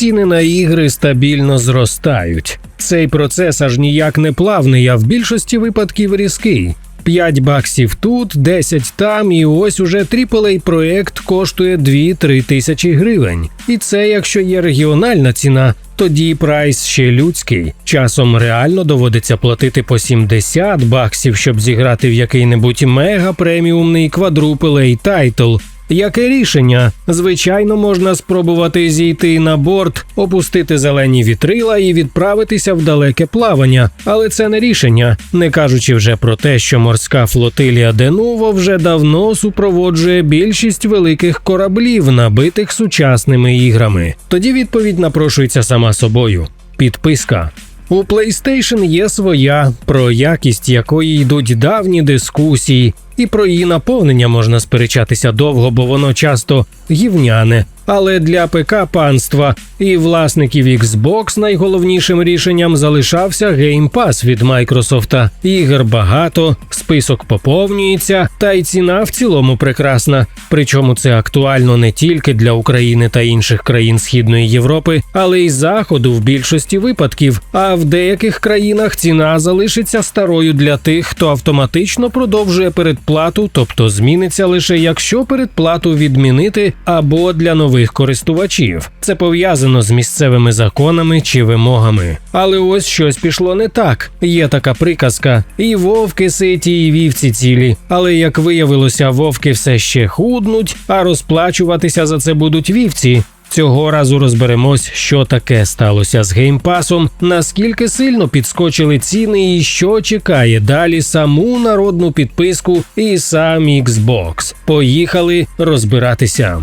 ціни на ігри стабільно зростають. Цей процес аж ніяк не плавний, а в більшості випадків різкий. 5 баксів тут, 10 там, і ось уже aaa проект коштує 2-3 тисячі гривень. І це якщо є регіональна ціна, тоді прайс ще людський. Часом реально доводиться платити по 70 баксів, щоб зіграти в який-небудь мега преміумний квадрупелей тайтл. Яке рішення? Звичайно, можна спробувати зійти на борт, опустити зелені вітрила і відправитися в далеке плавання, але це не рішення, не кажучи вже про те, що морська флотилія Денуво вже давно супроводжує більшість великих кораблів, набитих сучасними іграми. Тоді відповідь напрошується сама собою: підписка. У PlayStation є своя, про якість якої йдуть давні дискусії, і про її наповнення можна сперечатися довго, бо воно часто гівняне. Але для ПК панства і власників Xbox найголовнішим рішенням залишався Game Pass від Майкрософта. Ігор багато, список поповнюється, та й ціна в цілому прекрасна. Причому це актуально не тільки для України та інших країн Східної Європи, але й Заходу в більшості випадків. А в деяких країнах ціна залишиться старою для тих, хто автоматично продовжує передплату, тобто зміниться лише якщо передплату відмінити або для нових користувачів. Це пов'язано з місцевими законами чи вимогами. Але ось щось пішло не так. Є така приказка: і вовки ситі, і вівці цілі. Але як виявилося, вовки все ще худнуть, а розплачуватися за це будуть вівці. Цього разу розберемось, що таке сталося з геймпасом, наскільки сильно підскочили ціни, і що чекає далі саму народну підписку і сам Xbox. Поїхали розбиратися.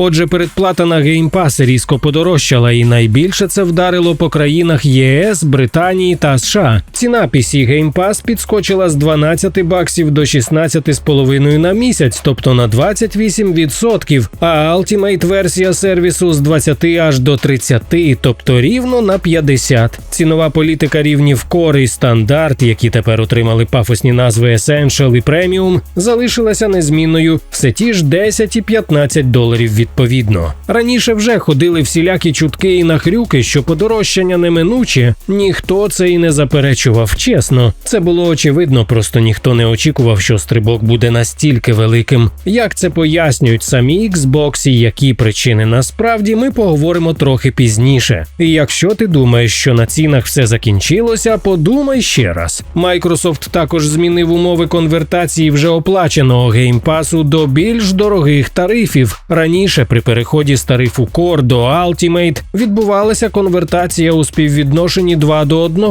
Отже, передплата на геймпаси різко подорожчала, і найбільше це вдарило по країнах єС, Британії та США. Ціна PC Game Pass підскочила з 12 баксів до 16,5 на місяць, тобто на 28%, а Ultimate версія сервісу з 20 аж до 30, тобто рівно на 50. Цінова політика рівнів Core і стандарт, які тепер отримали пафосні назви Essential і Premium, залишилася незмінною все ті ж 10 і 15 доларів від відповідно. Раніше вже ходили всілякі чутки і нахрюки, що подорожчання неминуче, ніхто це і не заперечував. Чесно, це було очевидно, просто ніхто не очікував, що стрибок буде настільки великим. Як це пояснюють самі Xbox і які причини насправді ми поговоримо трохи пізніше. І якщо ти думаєш, що на цінах все закінчилося, подумай ще раз. Microsoft також змінив умови конвертації вже оплаченого геймпасу до більш дорогих тарифів. Раніше Раніше при переході з тарифу Core до Ultimate відбувалася конвертація у співвідношенні 2 до 1.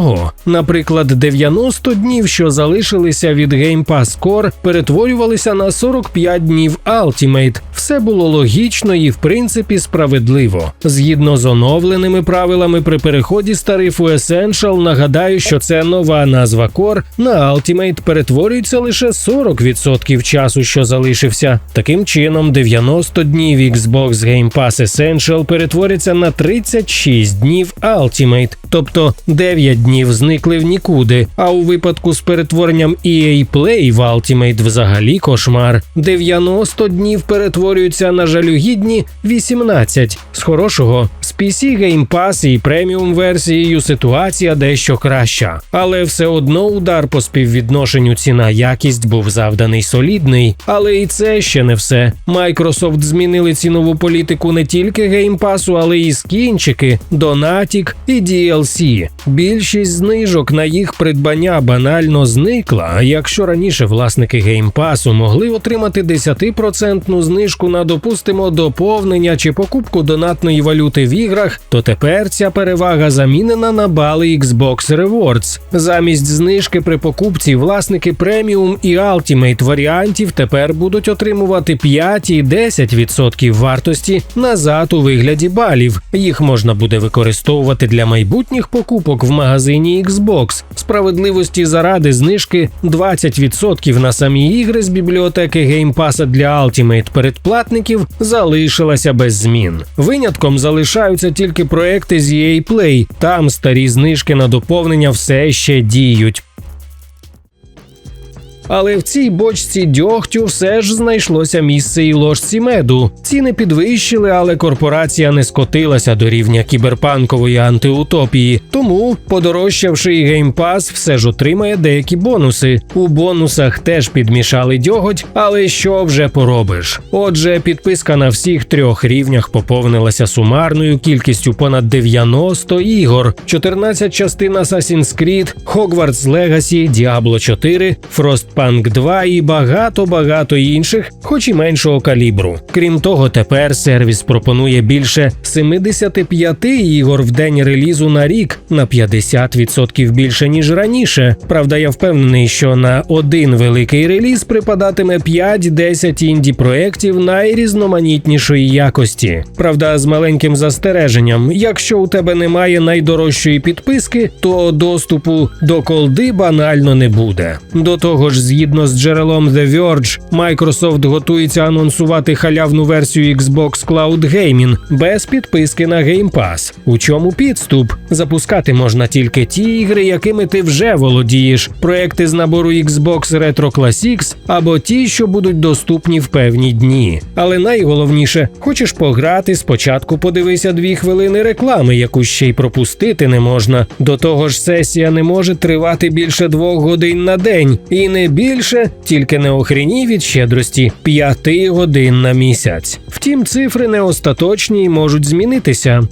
Наприклад, 90 днів, що залишилися від Game Pass Core, перетворювалися на 45 днів Ultimate. Все було логічно і в принципі справедливо. Згідно з оновленими правилами при переході з тарифу Essential, нагадаю, що це нова назва Core, на Ultimate перетворюється лише 40% часу, що залишився. Таким чином, 90 днів Xbox Game Pass Essential перетвориться на 36 днів Ultimate, тобто 9 днів зникли в нікуди. А у випадку з перетворенням EA Play в Ultimate взагалі кошмар. 90 днів перетворюються на жалюгідні 18. З хорошого PC Game Pass і преміум версією ситуація дещо краща, але все одно удар по співвідношенню ціна якість був завданий солідний. Але і це ще не все. Microsoft змінили цінову політику не тільки геймпасу, але й скінчики, Донатік і DLC. Більшість знижок на їх придбання банально зникла. Якщо раніше власники геймпасу могли отримати 10% знижку на допустимо доповнення чи покупку донатної валюти іграх, то тепер ця перевага замінена на бали Xbox Rewards. Замість знижки при покупці власники преміум і Ultimate варіантів тепер будуть отримувати 5 і 10% вартості назад у вигляді балів. Їх можна буде використовувати для майбутніх покупок в магазині Xbox. Справедливості заради знижки 20% на самі ігри з бібліотеки геймпаса для Ultimate передплатників залишилася без змін. Винятком залишаються тільки проекти з EA Play. Там старі знижки на доповнення все ще діють. Але в цій бочці дьогтю все ж знайшлося місце і ложці меду. Ціни підвищили, але корпорація не скотилася до рівня кіберпанкової антиутопії. Тому, подорожчавши Game все ж отримає деякі бонуси. У бонусах теж підмішали дьоготь, але що вже поробиш? Отже, підписка на всіх трьох рівнях поповнилася сумарною кількістю понад 90 ігор, 14 частин Assassin's Creed, Hogwarts Legacy, Diablo 4, Frostpunk 2 і багато-багато інших, хоч і меншого калібру. Крім того, тепер сервіс пропонує більше 75 ігор в день релізу на рік на 50% більше ніж раніше. Правда, я впевнений, що на один великий реліз припадатиме 5-10 інді проєктів найрізноманітнішої якості. Правда, з маленьким застереженням, якщо у тебе немає найдорожчої підписки, то доступу до колди банально не буде. До того ж, згідно з джерелом The Verge, Microsoft готується анонсувати халявну версію Xbox Cloud Gaming без підписки на Game Pass. У чому підступ? Запускати можна тільки ті ігри, якими ти вже володієш, проекти з набору Xbox Retro Classics або ті, що будуть доступні в певні дні. Але найголовніше, хочеш пограти, спочатку подивися дві хвилини реклами, яку ще й пропустити не можна. До того ж, сесія не може тривати більше двох годин на день, і не більше, тільки не охріні від щедрості, п'яти годин на місяць. Втім, цифри не остаточні і можуть змінитися.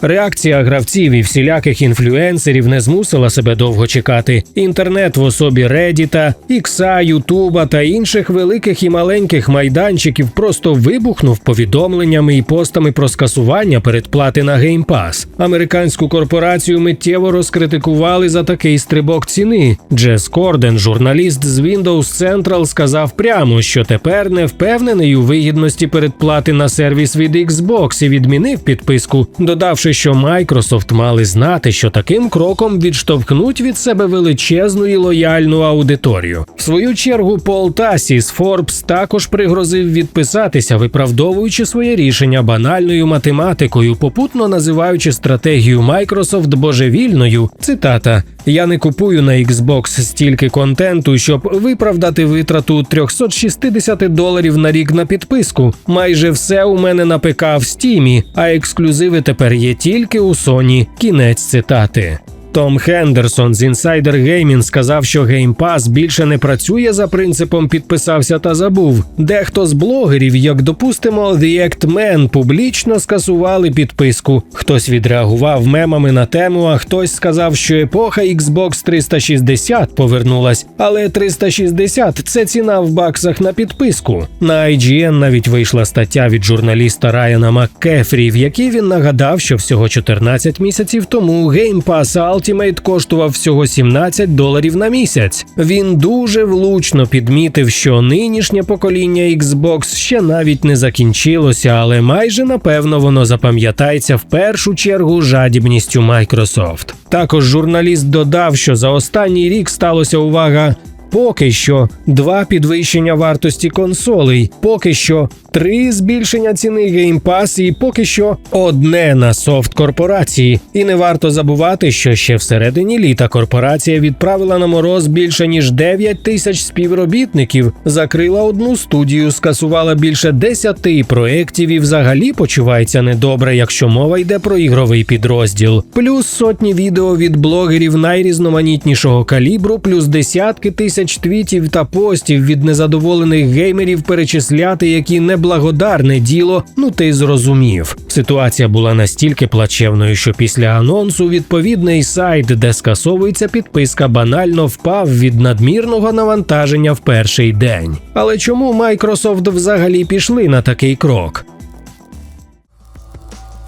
Реакція гравців і всіляких інфлюенсерів не змусила себе довго чекати. Інтернет в особі Редіта, Ікса, Ютуба та інших великих і маленьких майданчиків просто вибухнув повідомленнями і постами про скасування передплати на Game Pass. Американську корпорацію миттєво розкритикували за такий стрибок ціни. Джес Корден, журналіст з Windows Central, сказав прямо, що тепер не впевнений у вигідності передплати на сервіс від Xbox і відмінив підписку, додавши що Microsoft мали знати, що таким кроком відштовхнуть від себе величезну і лояльну аудиторію. В свою чергу Пол Тасі з Forbes також пригрозив відписатися, виправдовуючи своє рішення банальною математикою, попутно називаючи стратегію Microsoft божевільною. Цитата: Я не купую на Xbox стільки контенту, щоб виправдати витрату 360 доларів на рік на підписку. Майже все у мене на ПК в стімі, а ексклюзиви тепер є тільки у Sony. Кінець цитати. Том Хендерсон з Insider Gaming сказав, що Game Pass більше не працює за принципом підписався та забув. Дехто з блогерів, як допустимо, The Act Man, публічно скасували підписку. Хтось відреагував мемами на тему, а хтось сказав, що епоха Xbox 360 повернулась. Але 360 – це ціна в баксах на підписку. На IGN навіть вийшла стаття від журналіста Райана Маккефрі, в якій він нагадав, що всього 14 місяців тому Game Pass Ultimate коштував всього 17 доларів на місяць. Він дуже влучно підмітив, що нинішнє покоління Xbox ще навіть не закінчилося, але майже напевно воно запам'ятається в першу чергу жадібністю Microsoft. Також журналіст додав, що за останній рік сталося увага. Поки що два підвищення вартості консолей, поки що три збільшення ціни Pass і поки що одне на софт корпорації. І не варто забувати, що ще всередині літа корпорація відправила на мороз більше ніж 9 тисяч співробітників, закрила одну студію, скасувала більше 10 проєктів і взагалі почувається недобре, якщо мова йде про ігровий підрозділ. Плюс сотні відео від блогерів найрізноманітнішого калібру, плюс десятки тисяч твітів та постів від незадоволених геймерів перечисляти, які неблагодарне діло. Ну ти зрозумів. Ситуація була настільки плачевною, що після анонсу відповідний сайт, де скасовується підписка, банально впав від надмірного навантаження в перший день. Але чому Microsoft взагалі пішли на такий крок?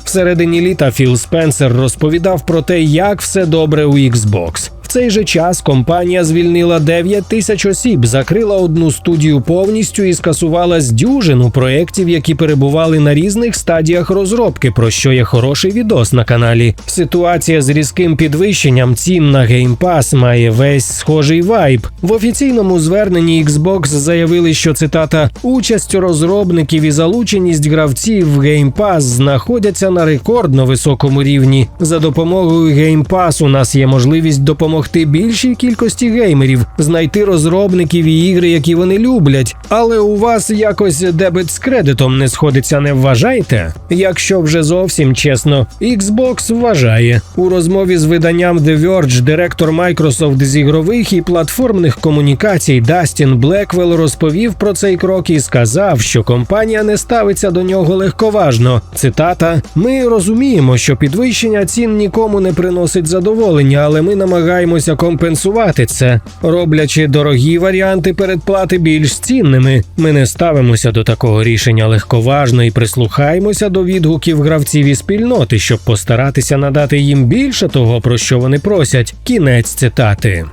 Всередині літа Філ Спенсер розповідав про те, як все добре у Xbox. Цей же час компанія звільнила 9 тисяч осіб, закрила одну студію повністю і скасувала з дюжину проєктів, які перебували на різних стадіях розробки, про що є хороший відос на каналі. Ситуація з різким підвищенням цін на Game Pass має весь схожий вайб. В офіційному зверненні Xbox заявили, що цитата участь розробників і залученість гравців в Game Pass знаходяться на рекордно високому рівні. За допомогою Game Pass у нас є можливість допомогти допомогти більшій кількості геймерів, знайти розробників і ігри, які вони люблять. Але у вас якось дебет з кредитом не сходиться, не вважаєте? Якщо вже зовсім чесно, Xbox вважає у розмові з виданням The Verge директор Microsoft з ігрових і платформних комунікацій Дастін Блеквелл розповів про цей крок і сказав, що компанія не ставиться до нього легковажно. Цитата: Ми розуміємо, що підвищення цін нікому не приносить задоволення, але ми намагаємося компенсувати це, роблячи дорогі варіанти передплати більш цінними. Ми не ставимося до такого рішення легковажно і прислухаємося до відгуків гравців і спільноти, щоб постаратися надати їм більше того, про що вони просять. Кінець цитати.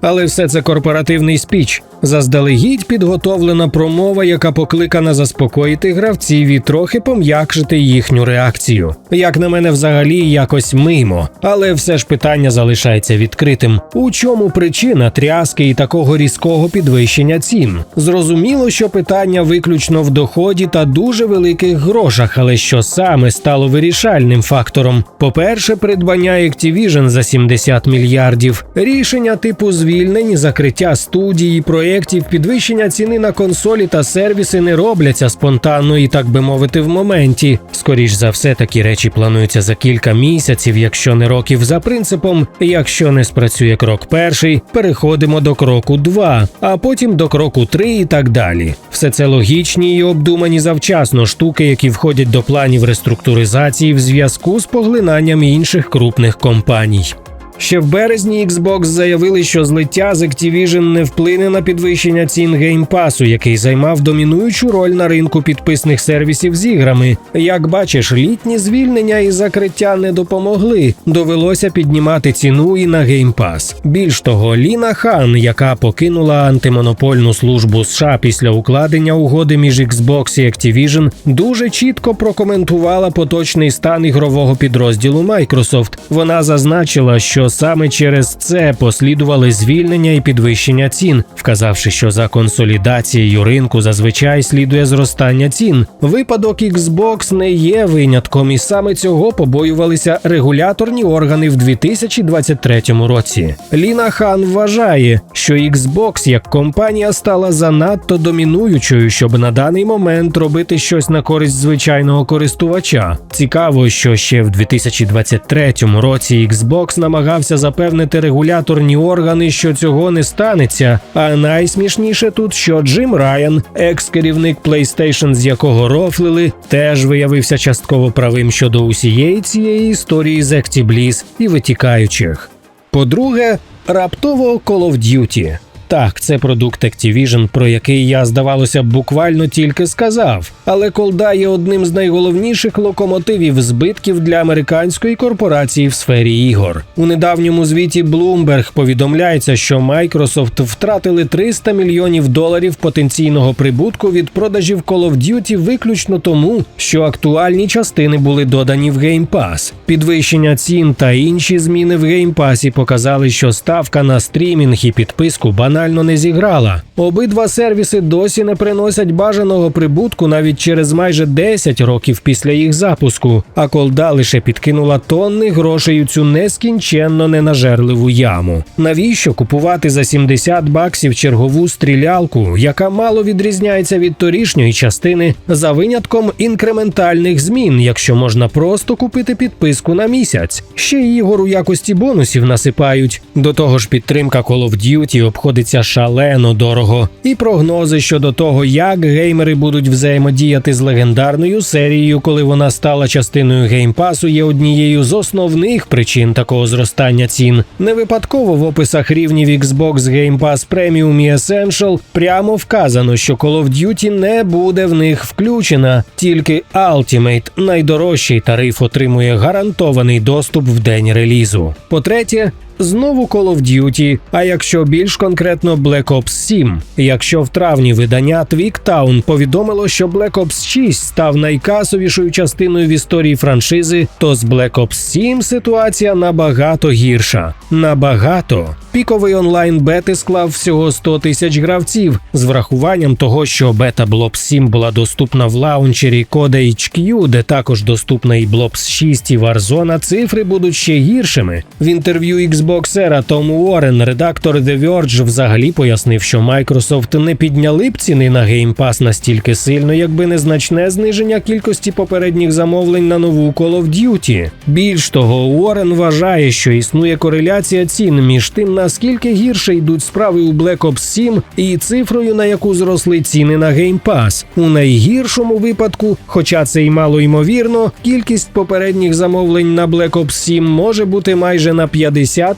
Але все це корпоративний спіч. Заздалегідь підготовлена промова, яка покликана заспокоїти гравців і трохи пом'якшити їхню реакцію. Як на мене, взагалі якось мимо, але все ж питання залишається відкритим. У чому причина тряски і такого різкого підвищення цін? Зрозуміло, що питання виключно в доході та дуже великих грошах, але що саме стало вирішальним фактором? По-перше, придбання Activision за 70 мільярдів, рішення типу звільнень, закриття студії, проєктів, підвищення ціни на консолі та сервіси не робляться спонтанно і, так би мовити, в моменті. Скоріш за все, такі речі плануються за кілька місяців, якщо не років, за принципом, якщо не спрацює крок перший, переходимо до кроку два, а потім до кроку три і так далі. Все це логічні і обдумані завчасно штуки, які входять до планів реструктуризації в зв'язку з поглинанням інших крупних компаній. Ще в березні Xbox заявили, що злиття з Activision не вплине на підвищення цін геймпасу, який займав домінуючу роль на ринку підписних сервісів з іграми. Як бачиш, літні звільнення і закриття не допомогли. Довелося піднімати ціну і на геймпас. Більш того, Ліна Хан, яка покинула антимонопольну службу США після укладення угоди між Xbox і Activision, дуже чітко прокоментувала поточний стан ігрового підрозділу Microsoft. Вона зазначила, що саме через це послідували звільнення і підвищення цін, вказавши, що за консолідацією ринку зазвичай слідує зростання цін. Випадок Xbox не є винятком, і саме цього побоювалися регуляторні органи в 2023 році. Ліна Хан вважає, що Xbox як компанія стала занадто домінуючою, щоб на даний момент робити щось на користь звичайного користувача. Цікаво, що ще в 2023 році Xbox намагався запевнити регуляторні органи, що цього не станеться. А найсмішніше тут, що Джим Райан, екс-керівник PlayStation, з якого рофлили, теж виявився частково правим щодо усієї цієї історії з Actibliss і витікаючих. По-друге, раптово Call of Duty. Так, це продукт Activision, про який я, здавалося буквально тільки сказав. Але колда є одним з найголовніших локомотивів збитків для американської корпорації в сфері ігор. У недавньому звіті Bloomberg повідомляється, що Microsoft втратили 300 мільйонів доларів потенційного прибутку від продажів Call of Duty виключно тому, що актуальні частини були додані в Game Pass. Підвищення цін та інші зміни в Game Pass показали, що ставка на стрімінг і підписку банально не зіграла. Обидва сервіси досі не приносять бажаного прибутку навіть через майже 10 років після їх запуску. А колда лише підкинула тонни грошей у цю нескінченно ненажерливу яму. Навіщо купувати за 70 баксів чергову стрілялку, яка мало відрізняється від торішньої частини, за винятком інкрементальних змін, якщо можна просто купити підписку на місяць? Ще й ігор у якості бонусів насипають. До того ж, підтримка Call of Duty обходиться шалено дорого. І прогнози щодо того, як геймери будуть взаємодіяти з легендарною серією, коли вона стала частиною геймпасу, є однією з основних причин такого зростання цін. Не випадково в описах рівнів Xbox Game Pass Premium і Essential прямо вказано, що Call of Duty не буде в них включена. Тільки Ultimate, найдорожчий тариф, отримує гарантований доступ в день релізу. По-третє, знову Call of Duty, а якщо більш конкретно Black Ops 7. Якщо в травні видання Twigtown повідомило, що Black Ops 6 став найкасовішою частиною в історії франшизи, то з Black Ops 7 ситуація набагато гірша. Набагато. Піковий онлайн бети склав всього 100 тисяч гравців з врахуванням того, що бета Blops 7 була доступна в лаунчері Coda HQ, де також доступна і Blops 6 і Warzone, цифри будуть ще гіршими. В інтерв'ю Xboxера Том Уоррен, редактор The Verge, взагалі пояснив, що Microsoft не підняли б ціни на Game Pass настільки сильно, якби не значне зниження кількості попередніх замовлень на нову Call of Duty. Більш того, Уоррен вважає, що існує кореляція цін між тим, наскільки гірше йдуть справи у Black Ops 7 і цифрою, на яку зросли ціни на Game Pass. У найгіршому випадку, хоча це й мало ймовірно, кількість попередніх замовлень на Black Ops 7 може бути майже на 50%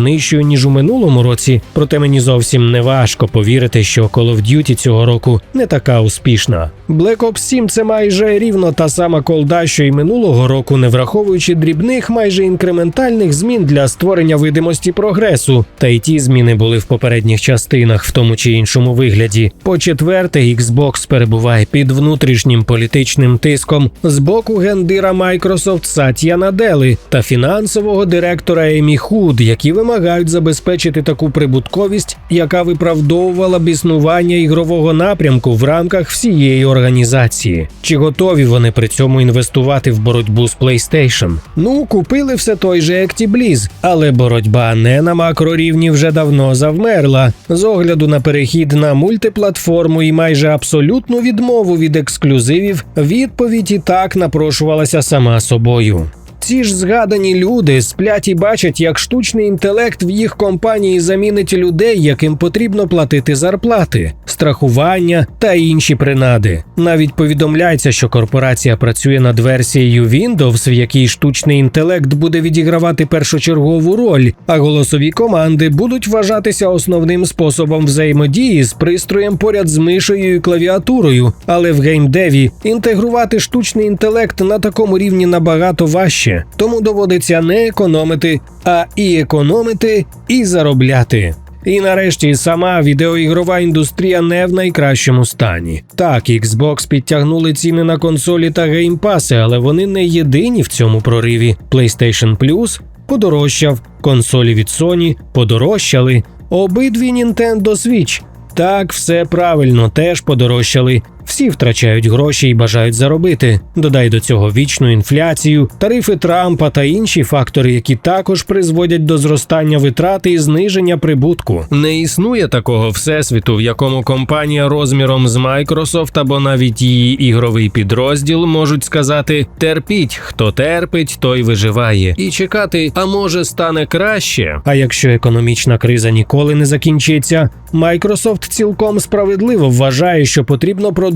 нижчою ніж у минулому році. Проте мені зовсім не важко повірити, що Call of Duty цього року не така успішна. Black Ops 7 – це майже рівно та сама колда, що й минулого року, не враховуючи дрібних, майже інкрементальних змін для створення видимості прогресу. Та й ті зміни були в попередніх частинах в тому чи іншому вигляді. По четверте, Xbox перебуває під внутрішнім політичним тиском з боку гендира Microsoft Сатія Надели та фінансового директора Емі Худ, які вимагають забезпечити таку прибутковість, яка виправдовувала б існування ігрового напрямку в рамках всієї організації. Чи готові вони при цьому інвестувати в боротьбу з PlayStation? Ну, купили все той же Actibliz, але боротьба не на макрорівні вже давно завмерла. З огляду на перехід на мультиплатформу і майже абсолютну відмову від ексклюзивів, відповідь і так напрошувалася сама собою. Ці ж згадані люди сплять і бачать, як штучний інтелект в їх компанії замінить людей, яким потрібно платити зарплати, страхування та інші принади. Навіть повідомляється, що корпорація працює над версією Windows, в якій штучний інтелект буде відігравати першочергову роль, а голосові команди будуть вважатися основним способом взаємодії з пристроєм поряд з мишею і клавіатурою. Але в геймдеві інтегрувати штучний інтелект на такому рівні набагато важче, тому доводиться не економити, а і економити, і заробляти. І нарешті сама відеоігрова індустрія не в найкращому стані. Так, Xbox підтягнули ціни на консолі та геймпаси, але вони не єдині в цьому прориві. PlayStation Plus подорожчав, консолі від Sony подорожчали, обидві Nintendo Switch. Так, все правильно, теж подорожчали. Всі втрачають гроші і бажають заробити. Додай до цього вічну інфляцію, тарифи Трампа та інші фактори, які також призводять до зростання витрати і зниження прибутку. Не існує такого всесвіту, в якому компанія розміром з Microsoft або навіть її ігровий підрозділ можуть сказати: терпіть, хто терпить, той виживає, і чекати, а може стане краще. А якщо економічна криза ніколи не закінчиться, Microsoft цілком справедливо вважає, що потрібно продовжувати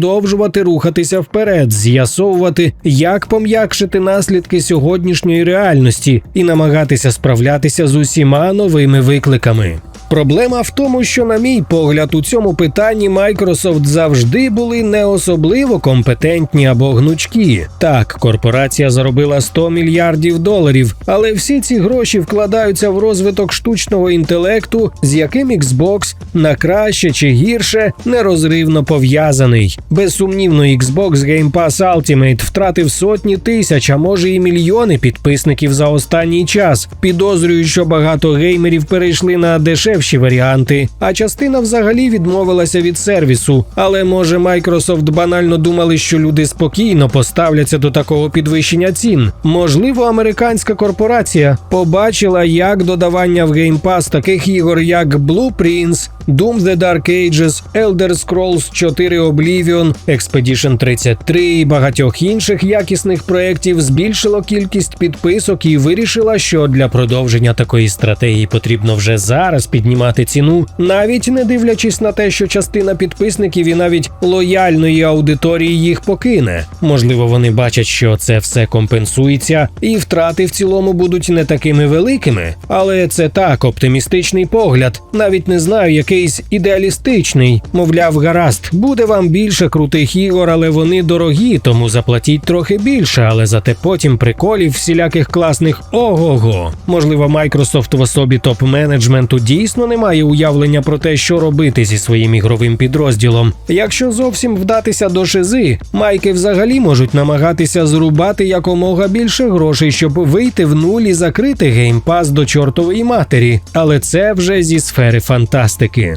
рухатися вперед, з'ясовувати, як пом'якшити наслідки сьогоднішньої реальності і намагатися справлятися з усіма новими викликами. Проблема в тому, що, на мій погляд, у цьому питанні Microsoft завжди були не особливо компетентні або гнучкі. Так, корпорація заробила 100 мільярдів доларів, але всі ці гроші вкладаються в розвиток штучного інтелекту, з яким Xbox на краще чи гірше нерозривно пов'язаний. Безсумнівно, Xbox Game Pass Ultimate втратив сотні тисяч, а може і мільйони підписників за останній час. Підозрюю, що багато геймерів перейшли на дешевші варіанти, а частина взагалі відмовилася від сервісу. Але може Microsoft банально думали, що люди спокійно поставляться до такого підвищення цін. Можливо, американська корпорація побачила, як додавання в Game Pass таких ігор, як Blueprints, Doom The Dark Ages, Elder Scrolls 4 Oblivion, Expedition 33 і багатьох інших якісних проєктів збільшило кількість підписок і вирішила, що для продовження такої стратегії потрібно вже зараз піднімати ціну, навіть не дивлячись на те, що частина підписників і навіть лояльної аудиторії їх покине. Можливо, вони бачать, що це все компенсується, і втрати в цілому будуть не такими великими. Але це так, оптимістичний погляд. Навіть не знаю, який кейс ідеалістичний. Мовляв, гаразд, буде вам більше крутих ігор, але вони дорогі, тому заплатіть трохи більше, але зате потім приколів всіляких класних ого-го. Можливо, Microsoft в особі топ-менеджменту дійсно не має уявлення про те, що робити зі своїм ігровим підрозділом. Якщо зовсім вдатися до шизи, майки взагалі можуть намагатися зрубати якомога більше грошей, щоб вийти в нуль і закрити геймпас до чортової матері. Але це вже зі сфери фантастики.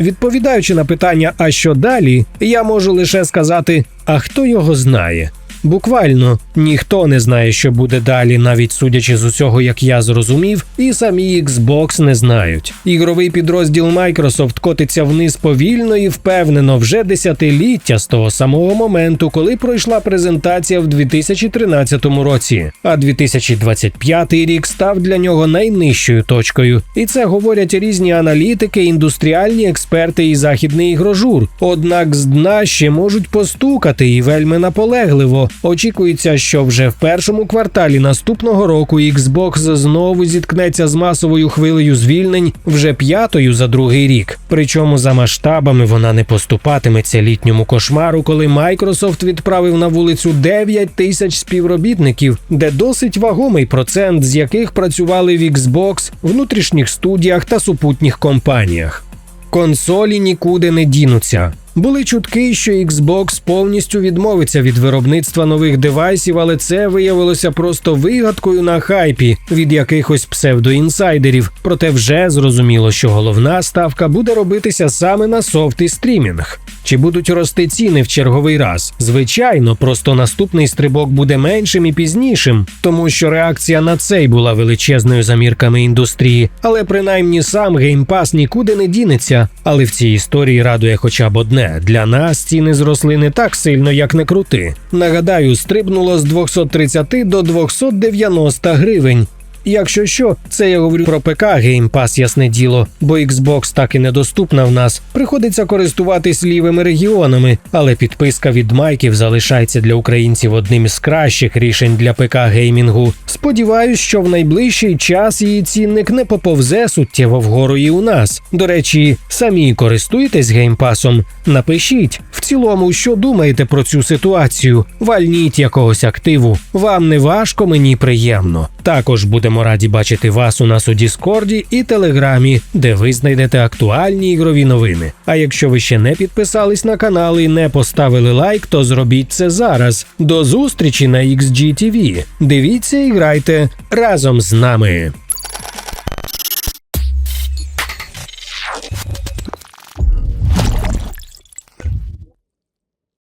Відповідаючи на питання, а що далі, я можу лише сказати: а хто його знає? Буквально ніхто не знає, що буде далі, навіть судячи з усього, як я зрозумів, і самі Xbox не знають. Ігровий підрозділ Microsoft котиться вниз повільно і впевнено вже десятиліття з того самого моменту, коли пройшла презентація в 2013 році. А 2025 рік став для нього найнижчою точкою. І це говорять різні аналітики, індустріальні експерти і західний ігрожур. Однак з дна ще можуть постукати і вельми наполегливо. Очікується, що вже в першому кварталі наступного року Xbox знову зіткнеться з масовою хвилею звільнень вже п'ятою за другий рік. Причому за масштабами вона не поступатиметься літньому кошмару, коли Microsoft відправив на вулицю 9 тисяч співробітників, де досить вагомий процент з яких працювали в Xbox, внутрішніх студіях та супутніх компаніях. Консолі нікуди не дінуться. Були чутки, що Xbox повністю відмовиться від виробництва нових девайсів, але це виявилося просто вигадкою на хайпі від якихось псевдоінсайдерів. Проте вже зрозуміло, що головна ставка буде робитися саме на софт і стрімінг. Чи будуть рости ціни в черговий раз? Звичайно, просто наступний стрибок буде меншим і пізнішим, тому що реакція на цей була величезною за мірками індустрії. Але принаймні сам Pass нікуди не дінеться. Але в цій історії радує хоча б одне: для нас ціни зросли не так сильно, як не крути. Нагадаю, стрибнуло з 230 до 290 гривень. Якщо що, це я говорю про ПК Game Pass, ясне діло, бо Xbox так і недоступна в нас. Приходиться користуватись лівими регіонами, але підписка від майків залишається для українців одним із кращих рішень для ПК геймінгу. Сподіваюсь, що в найближчий час її цінник не поповзе суттєво вгору і у нас. До речі, самі користуєтесь геймпасом? Напишіть в цілому, що думаєте про цю ситуацію. Вальніть якогось активу. Вам не важко, мені приємно. Також будемо раді бачити вас у нас у Діскорді і Телеграмі, де ви знайдете актуальні ігрові новини. А якщо ви ще не підписались на канал і не поставили лайк, то зробіть це зараз. До зустрічі на XGTV. Дивіться і грайте разом з нами.